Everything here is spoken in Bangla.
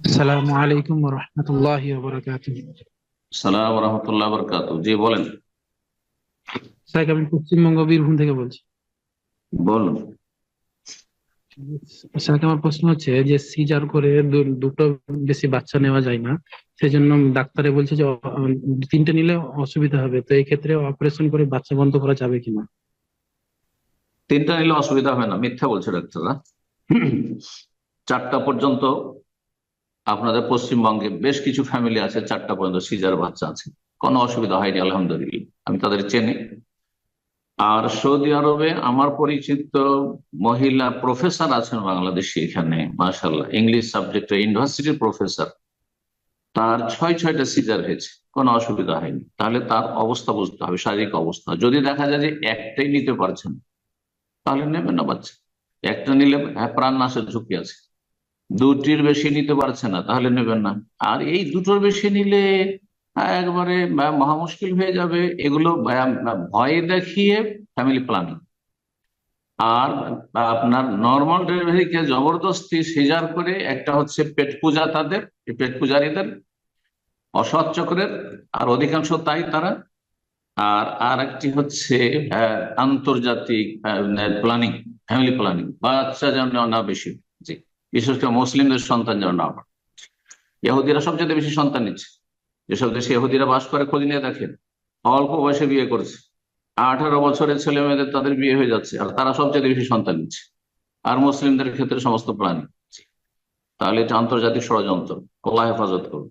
আসসালামু আলাইকুম রহমতুল্লাহ সালাম রহমতুল্লাহ বরকাত জি বলেন। স্যার আমি পশ্চিমবঙ্গ বীরভূম থেকে বলছি। বলুন। স্যার আমার প্রশ্ন হচ্ছে যে সিজার করে দুটো বেশি বাচ্চা নেওয়া যায় না সেজন্য ডাক্তারে বলছে যে তিনটে নিলে অসুবিধা হবে। তো এই ক্ষেত্রে অপারেশন করে বাচ্চা বন্ধ করা যাবে কিনা? তিনটা নিলে অসুবিধা হবে না। মিথ্যা বলছে ডাক্তাররা। চারটা পর্যন্ত আপনাদের পশ্চিমবঙ্গে বেশ কিছু ফ্যামিলি আছে, চারটা পর্যন্ত সিজার বাচ্চা আছে। কোনো অসুবিধা হয়নি, আলহামদুলিল্লাহ। আমি তাদের চিনি। আর সৌদি আরবে আমার পরিচিত মহিলা প্রফেসর আছেন বাংলাদেশি এখানে মাশাল্লাহ ইংলিশ সাবজেক্টে ইউনিভার্সিটির প্রফেসর তার ছয় ছয়টা সিজার হয়েছে, কোনো অসুবিধা হয়নি। তাহলে তার অবস্থা বুঝতে হবে, শারীরিক অবস্থা। যদি দেখা যায় যে একটাই নিতে পারছেন, তাহলে নেবেন না বাচ্চা। একটা নিলে হ্যাঁ প্রাণ নাশের ঝুঁকি আছে। দুটির বেশি নিতে পারছে না, তাহলে নেবেন না। আর এই দুটোর বেশি নিলে একবারে মহা মুশকিল হয়ে যাবে। এগুলো ভয় দেখিয়ে ফ্যামিলি প্ল্যানিং আর আপনার নর্মাল ডেলিভারিকে জবরদস্তি সিজার করে, একটা হচ্ছে পেট পূজা তাদের পেট পূজারীদের, অসৎ চক্রের, আর অধিকাংশ তাই তারা। আর আর একটি হচ্ছে আন্তর্জাতিক প্ল্যানিং ফ্যামিলি প্ল্যানিং বাচ্চা যেন না বেশি। বিশেষ করে মুসলিমদের সন্তান যেন না হয়। ইহুদিরা সবচেয়ে বেশি সন্তান নিচ্ছে। যেসব দেশে ইহুদিরা বাস করে খোঁজ নিয়ে দেখেন, অল্প বয়সে বিয়ে করছে। আঠারো বছরের ছেলে মেয়েদের তাদের বিয়ে হয়ে যাচ্ছে, আর তারা সবচেয়ে বেশি সন্তান নিচ্ছে। আর মুসলিমদের ক্ষেত্রে সমস্ত প্রাণী। তাহলে এটা আন্তর্জাতিক ষড়যন্ত্র কলা হেফাজত করুন।